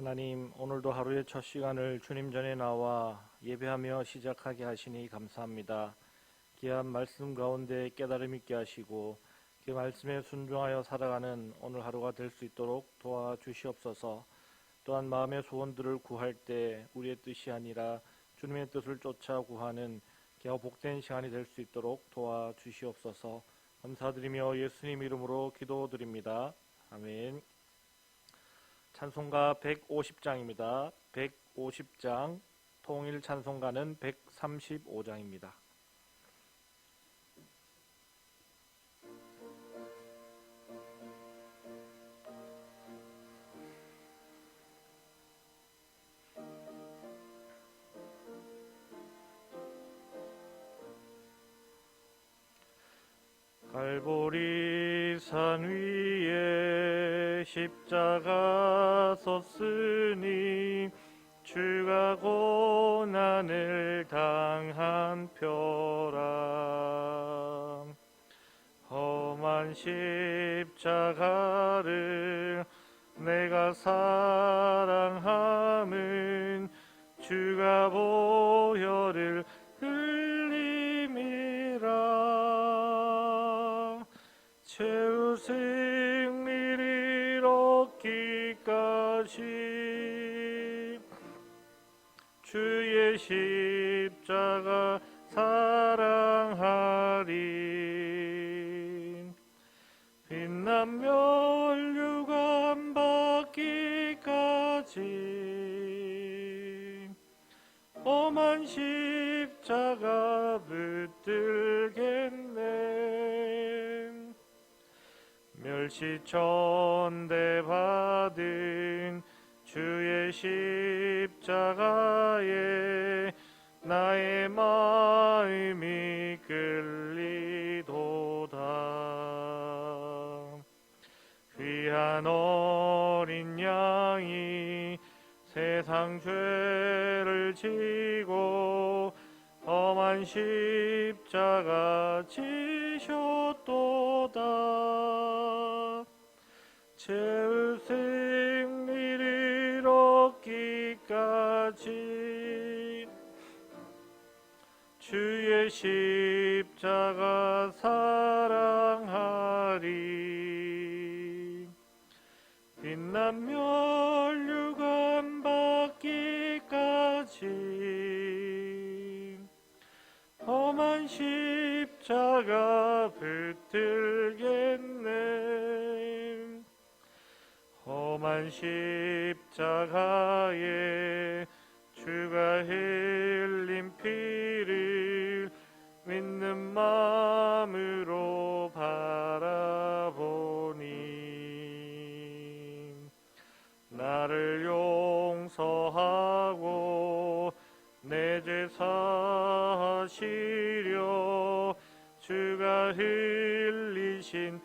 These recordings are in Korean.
하나님, 오늘도 하루의 첫 시간을 주님 전에 나와 예배하며 시작하게 하시니 감사합니다. 귀한 말씀 가운데 깨달음 있게 하시고 그 말씀에 순종하여 살아가는 오늘 하루가 될 수 있도록 도와주시옵소서. 또한 마음의 소원들을 구할 때 우리의 뜻이 아니라 주님의 뜻을 쫓아 구하는 귀하 복된 시간이 될 수 있도록 도와주시옵소서. 감사드리며 예수님 이름으로 기도드립니다. 아멘. 찬송가 150장입니다. 150장 통일 찬송가는 135장입니다. 갈보리 산 위에 십자가 섰으니 주가 고난을 당한 표라 험한 십자가를 내가 사랑함은 주가 보혈을 십자가 사랑하리 빛난 멸류관 받기까지. 험한 십자가 붙들겠네. 멸시 천대 받은 주의 십자가에 나의 마음이 끌리도다. 귀한 어린 양이 세상 죄를 지고 험한 십자가 지셨도다. 승리를 얻기까지. 주의 십자가 사랑하리. 빛난 멸류관 받기까지. 험한 십자가 붙들겠네 험한 십자가에 주가 흘린 피를 믿는 마음으로 바라보니 나를 용서하고 내 죄 사하시려 주가 흘리신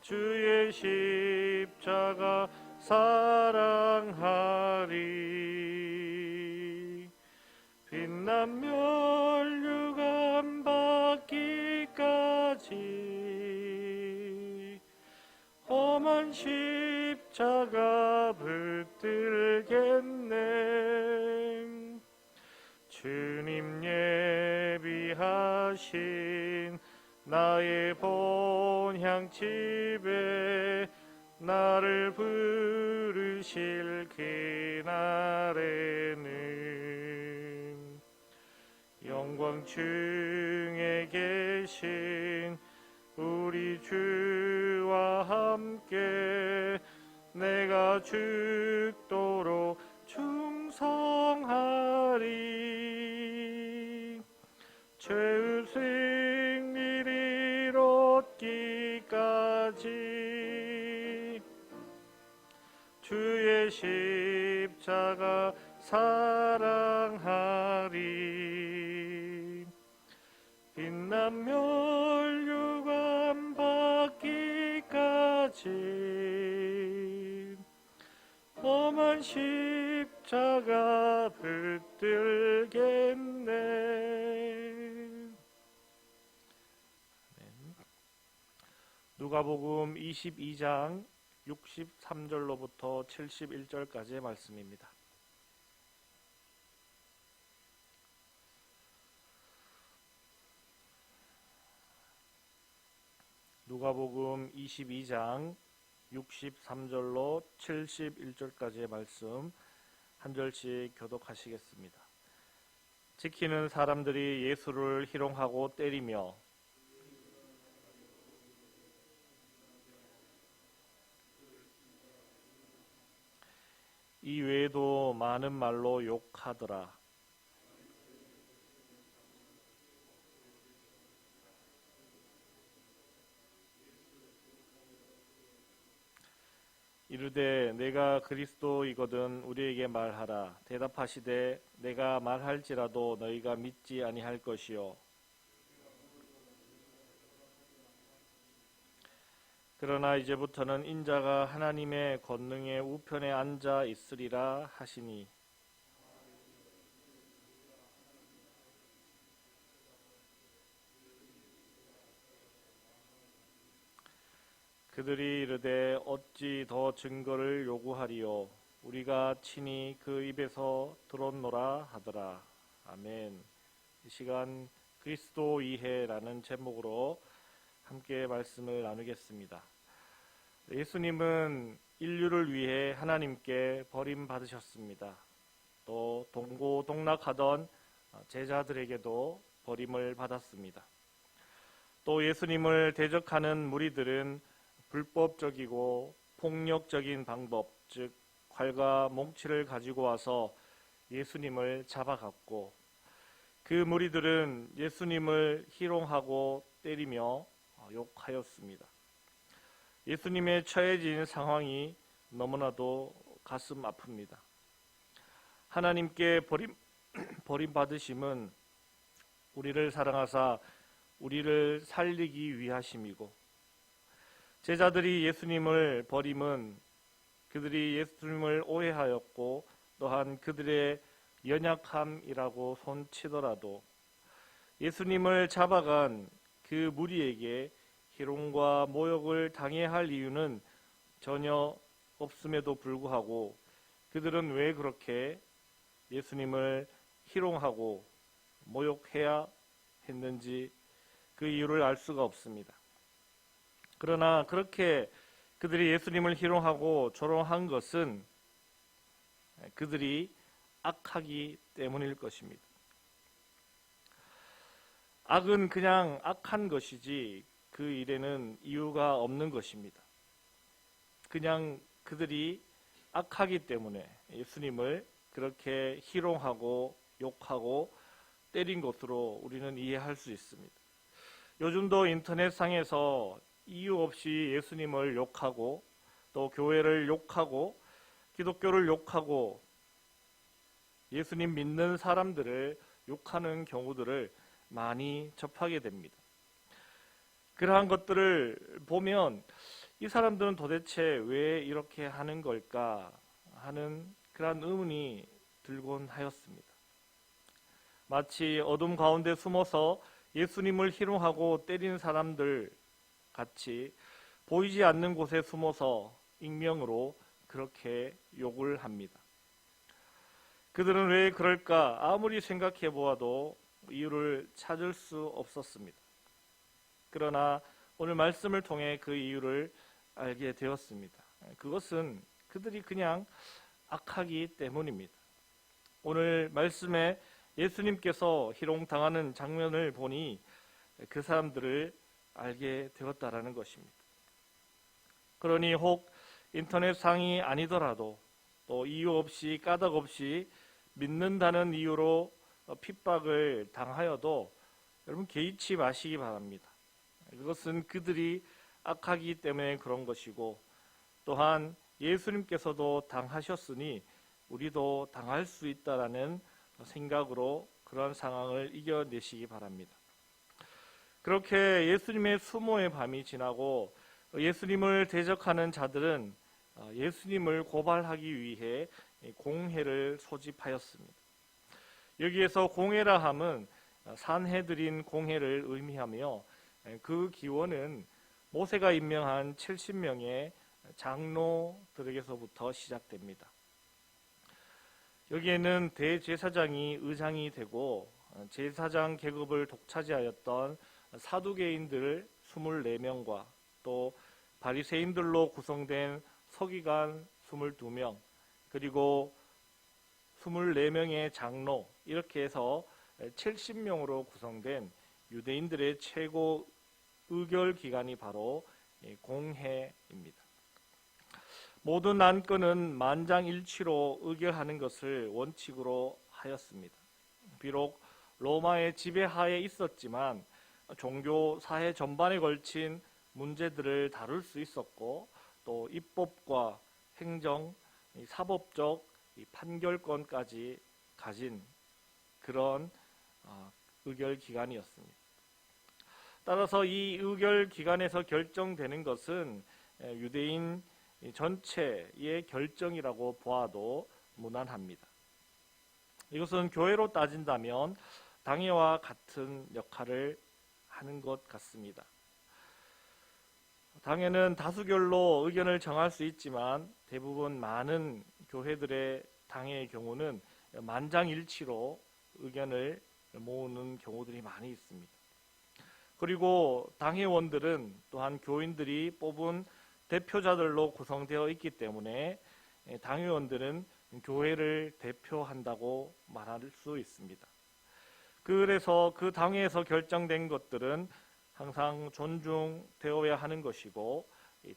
주의 십자가 사랑하리. 빛난 멸류관 받기까지 험한 십자가 붙들겠네. 예비 하신 나의 본향 집에 나를 부르실 그날에는 영광 중에 계신 우리 주와 함께 내가 죽도록 충성하리. 죄 주의 십자가 사랑하리 빛난 멸류관 받기까지 험한 십자가 자가 붙들겠네. 누가복음 22장 63절로부터 71절까지의 말씀입니다. 누가복음 22장 63절로 71절까지의 말씀 한 절씩 교독하시겠습니다. 지키는 사람들이 예수를 희롱하고 때리며 이 외에도 많은 말로 욕하더라. 이르되 내가 그리스도이거든 우리에게 말하라 대답하시되 내가 말할지라도 너희가 믿지 아니할 것이요 그러나 이제부터는 인자가 하나님의 권능의 우편에 앉아 있으리라 하시니. 그들이 이르되 어찌 더 증거를 요구하리요? 우리가 친히 그 입에서 들었노라 하더라. 아멘. 이 시간 그리스도 이해라는 제목으로 함께 말씀을 나누겠습니다. 예수님은 인류를 위해 하나님께 버림받으셨습니다. 또 동고동락하던 제자들에게도 버림을 받았습니다. 또 예수님을 대적하는 무리들은 불법적이고 폭력적인 방법, 즉 활과 몽치를 가지고 와서 예수님을 잡아갔고 그 무리들은 예수님을 희롱하고 때리며 욕하였습니다. 예수님의 처해진 상황이 너무나도 가슴 아픕니다. 하나님께 버림, 버림받으심은 우리를 사랑하사 우리를 살리기 위하심이고 제자들이 예수님을 버림은 그들이 예수님을 오해하였고 또한 그들의 연약함이라고 손치더라도 예수님을 잡아간 그 무리에게 희롱과 모욕을 당해야 할 이유는 전혀 없음에도 불구하고 그들은 왜 그렇게 예수님을 희롱하고 모욕해야 했는지 그 이유를 알 수가 없습니다. 그러나 그렇게 그들이 예수님을 희롱하고 조롱한 것은 그들이 악하기 때문일 것입니다. 악은 그냥 악한 것이지 그 일에는 이유가 없는 것입니다. 그냥 그들이 악하기 때문에 예수님을 그렇게 희롱하고 욕하고 때린 것으로 우리는 이해할 수 있습니다. 요즘도 인터넷상에서 이유 없이 예수님을 욕하고 또 교회를 욕하고 기독교를 욕하고 예수님 믿는 사람들을 욕하는 경우들을 많이 접하게 됩니다. 그러한 것들을 보면 이 사람들은 도대체 왜 이렇게 하는 걸까 하는 그러한 의문이 들곤 하였습니다. 마치 어둠 가운데 숨어서 예수님을 희롱하고 때리는 사람들 같이 보이지 않는 곳에 숨어서 익명으로 그렇게 욕을 합니다. 그들은 왜 그럴까 아무리 생각해 보아도 이유를 찾을 수 없었습니다. 그러나 오늘 말씀을 통해 그 이유를 알게 되었습니다. 그것은 그들이 그냥 악하기 때문입니다. 오늘 말씀에 예수님께서 희롱당하는 장면을 보니 그 사람들을 알게 되었다라는 것입니다. 그러니 혹 인터넷 상이 아니더라도 또 이유 없이 까닭 없이 믿는다는 이유로 핍박을 당하여도 여러분 개의치 마시기 바랍니다. 그것은 그들이 악하기 때문에 그런 것이고 또한 예수님께서도 당하셨으니 우리도 당할 수 있다라는 생각으로 그런 상황을 이겨내시기 바랍니다. 그렇게 예수님의 수모의 밤이 지나고 예수님을 대적하는 자들은 예수님을 고발하기 위해 이 공회를 소집하였습니다. 여기에서 공회라 함은 산해드린 공회를 의미하며 그 기원은 모세가 임명한 70명의 장로들에게서부터 시작됩니다. 여기에는 대제사장이 의장이 되고 제사장 계급을 독차지하였던 사두개인들 24명과 또 바리새인들로 구성된 서기관 22명 그리고 24명의 장로 이렇게 해서 70명으로 구성된 유대인들의 최고 의결 기관이 바로 공회입니다. 모든 안건은 만장일치로 의결하는 것을 원칙으로 하였습니다. 비록 로마의 지배하에 있었지만 종교 사회 전반에 걸친 문제들을 다룰 수 있었고 또 입법과 행정, 사법적 판결권까지 가진 그런 어, 의결 기관이었습니다. 따라서 이 의결 기관에서 결정되는 것은 유대인 전체의 결정이라고 보아도 무난합니다. 이것은 교회로 따진다면 당회와 같은 역할을 하는 것 같습니다. 당회는 다수결로 의견을 정할 수 있지만 대부분 많은 교회들의 당회의 경우는 만장일치로 의견을 모으는 경우들이 많이 있습니다. 그리고 당회원들은 또한 교인들이 뽑은 대표자들로 구성되어 있기 때문에 당회원들은 교회를 대표한다고 말할 수 있습니다. 그래서 그 당회에서 결정된 것들은 항상 존중되어야 하는 것이고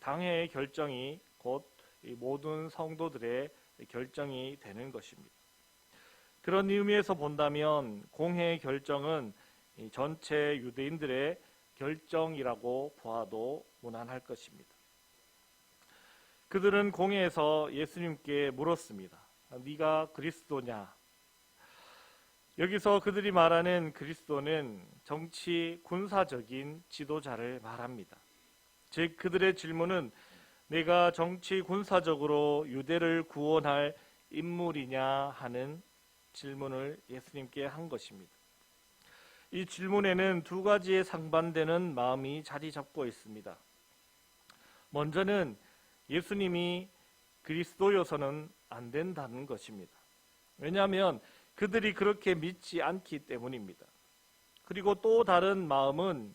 당회의 결정이 곧 모든 성도들의 결정이 되는 것입니다. 그런 의미에서 본다면 공회의 결정은 전체 유대인들의 결정이라고 보아도 무난할 것입니다. 그들은 공회에서 예수님께 물었습니다. 네가 그리스도냐? 여기서 그들이 말하는 그리스도는 정치 군사적인 지도자를 말합니다. 즉 그들의 질문은 내가 정치 군사적으로 유대를 구원할 인물이냐 하는 질문을 예수님께 한 것입니다. 이 질문에는 두 가지의 상반되는 마음이 자리 잡고 있습니다. 먼저는 예수님이 그리스도여서는 안 된다는 것입니다. 왜냐하면 그들이 그렇게 믿지 않기 때문입니다. 그리고 또 다른 마음은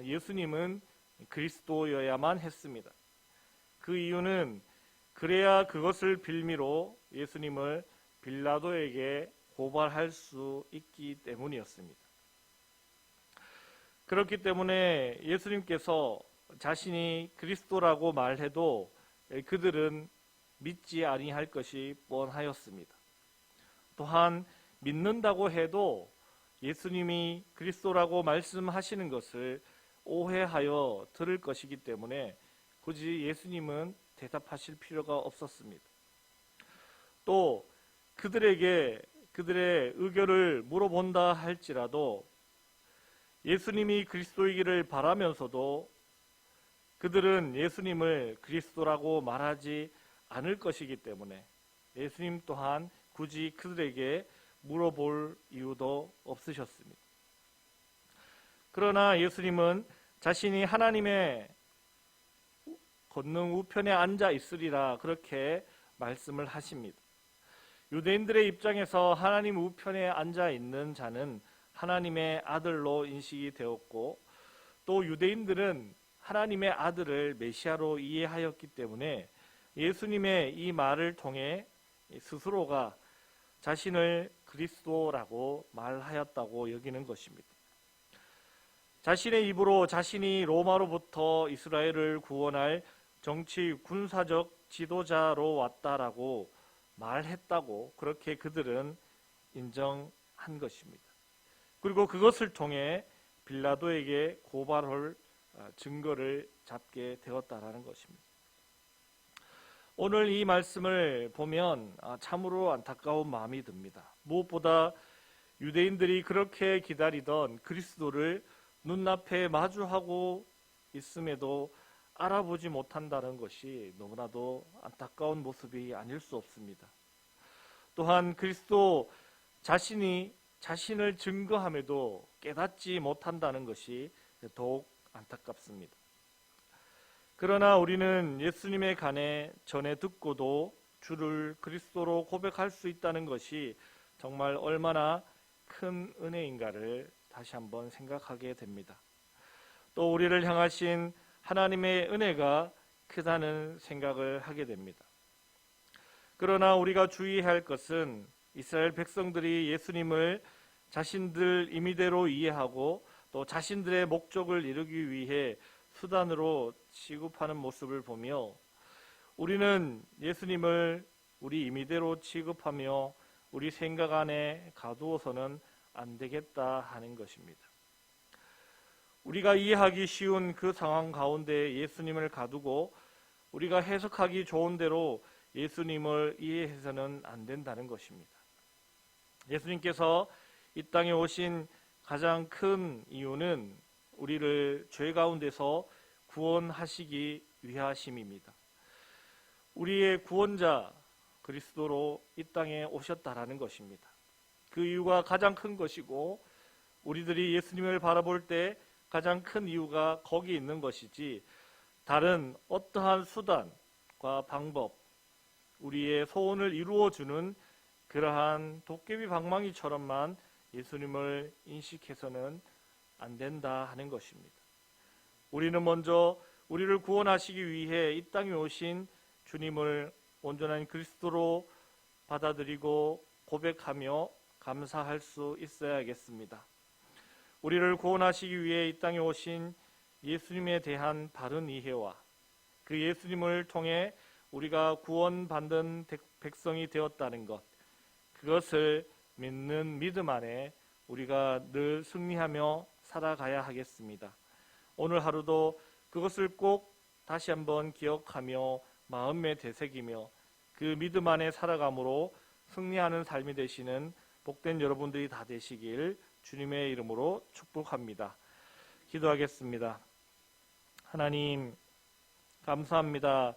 예수님은 그리스도여야만 했습니다. 그 이유는 그래야 그것을 빌미로 예수님을 빌라도에게 고발할 수 있기 때문이었습니다. 그렇기 때문에 예수님께서 자신이 그리스도라고 말해도 그들은 믿지 아니할 것이 뻔하였습니다. 또한 믿는다고 해도 예수님이 그리스도라고 말씀하시는 것을 오해하여 들을 것이기 때문에 굳이 예수님은 대답하실 필요가 없었습니다. 또 그들에게 그들의 의견을 물어본다 할지라도 예수님이 그리스도이기를 바라면서도 그들은 예수님을 그리스도라고 말하지 않을 것이기 때문에 예수님 또한 굳이 그들에게 물어볼 이유도 없으셨습니다. 그러나 예수님은 자신이 하나님의 권능 우편에 앉아 있으리라 그렇게 말씀을 하십니다. 유대인들의 입장에서 하나님 우편에 앉아 있는 자는 하나님의 아들로 인식이 되었고 또 유대인들은 하나님의 아들을 메시아로 이해하였기 때문에 예수님의 이 말을 통해 스스로가 자신을 그리스도라고 말하였다고 여기는 것입니다. 자신의 입으로 자신이 로마로부터 이스라엘을 구원할 정치 군사적 지도자로 왔다라고 말했다고 그렇게 그들은 인정한 것입니다. 그리고 그것을 통해 빌라도에게 고발할 증거를 잡게 되었다라는 것입니다. 오늘 이 말씀을 보면 아, 참으로 안타까운 마음이 듭니다. 무엇보다 유대인들이 그렇게 기다리던 그리스도를 눈앞에 마주하고 있음에도 알아보지 못한다는 것이 너무나도 안타까운 모습이 아닐 수 없습니다. 또한 그리스도 자신이 자신을 증거함에도 깨닫지 못한다는 것이 더욱 안타깝습니다. 그러나 우리는 예수님에 관해 전에 듣고도 주를 그리스도로 고백할 수 있다는 것이 정말 얼마나 큰 은혜인가를 다시 한번 생각하게 됩니다. 또 우리를 향하신 하나님의 은혜가 크다는 생각을 하게 됩니다. 그러나 우리가 주의해야 할 것은 이스라엘 백성들이 예수님을 자신들 임의대로 이해하고 또 자신들의 목적을 이루기 위해 수단으로 취급하는 모습을 보며 우리는 예수님을 우리 임의대로 취급하며 우리 생각 안에 가두어서는 안 되겠다 하는 것입니다. 우리가 이해하기 쉬운 그 상황 가운데 예수님을 가두고 우리가 해석하기 좋은 대로 예수님을 이해해서는 안 된다는 것입니다. 예수님께서 이 땅에 오신 가장 큰 이유는 우리를 죄 가운데서 구원하시기 위하심입니다. 우리의 구원자 그리스도로 이 땅에 오셨다라는 것입니다. 그 이유가 가장 큰 것이고 우리들이 예수님을 바라볼 때 가장 큰 이유가 거기 있는 것이지 다른 어떠한 수단과 방법 우리의 소원을 이루어 주는 그러한 도깨비 방망이처럼만 예수님을 인식해서는 안 된다 하는 것입니다. 우리는 먼저 우리를 구원하시기 위해 이 땅에 오신 주님을 온전한 그리스도로 받아들이고 고백하며 감사할 수 있어야겠습니다. 우리를 구원하시기 위해 이 땅에 오신 예수님에 대한 바른 이해와 그 예수님을 통해 우리가 구원받는 백성이 되었다는 것, 그것을 믿는 믿음 안에 우리가 늘 승리하며 살아가야 하겠습니다. 오늘 하루도 그것을 꼭 다시 한번 기억하며 마음에 되새기며 그 믿음 안에 살아감으로 승리하는 삶이 되시는 복된 여러분들이 다 되시길 주님의 이름으로 축복합니다. 기도하겠습니다. 하나님, 감사합니다.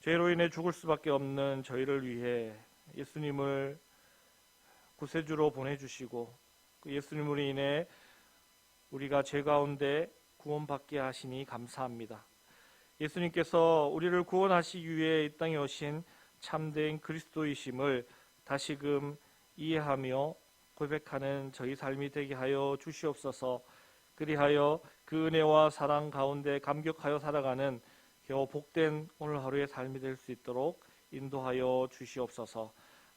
죄로 인해 죽을 수밖에 없는 저희를 위해 예수님을 구세주로 보내주시고 그 예수님으로 인해 우리가 죄 가운데 구원받게 하시니 감사합니다. 예수님께서 우리를 구원하시기 위해 이 땅에 오신 참된 그리스도이심을 다시금 이해하며 고백하는 저희 삶이 되게 하여 주시옵소서. 그리하여 그 은혜와 사랑 가운데 감격하여 살아가는 겨우 복된 오늘 하루의 삶이 될 수 있도록 인도하여 주시옵소서.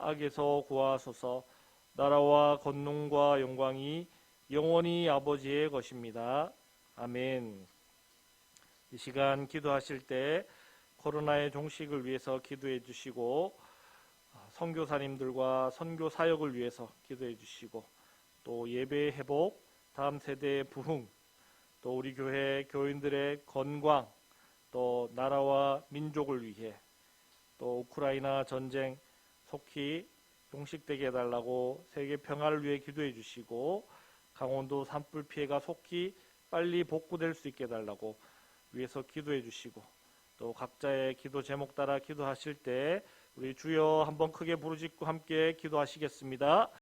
악에서 구하소서. 나라와 권능과 영광이 영원히 아버지의 것입니다. 아멘. 이 시간 기도하실 때 코로나의 종식을 위해서 기도해 주시고 선교사님들과 선교 사역을 위해서 기도해 주시고 또 예배 회복, 다음 세대의 부흥, 또 우리 교회 교인들의 건강, 또 나라와 민족을 위해 또 우크라이나 전쟁 속히 종식되게 해달라고 세계 평화를 위해 기도해 주시고 강원도 산불 피해가 속히 빨리 복구될 수 있게 해달라고 위해서 기도해 주시고 또 각자의 기도 제목 따라 기도하실 때 우리 주여 한번 크게 부르짖고 함께 기도하시겠습니다.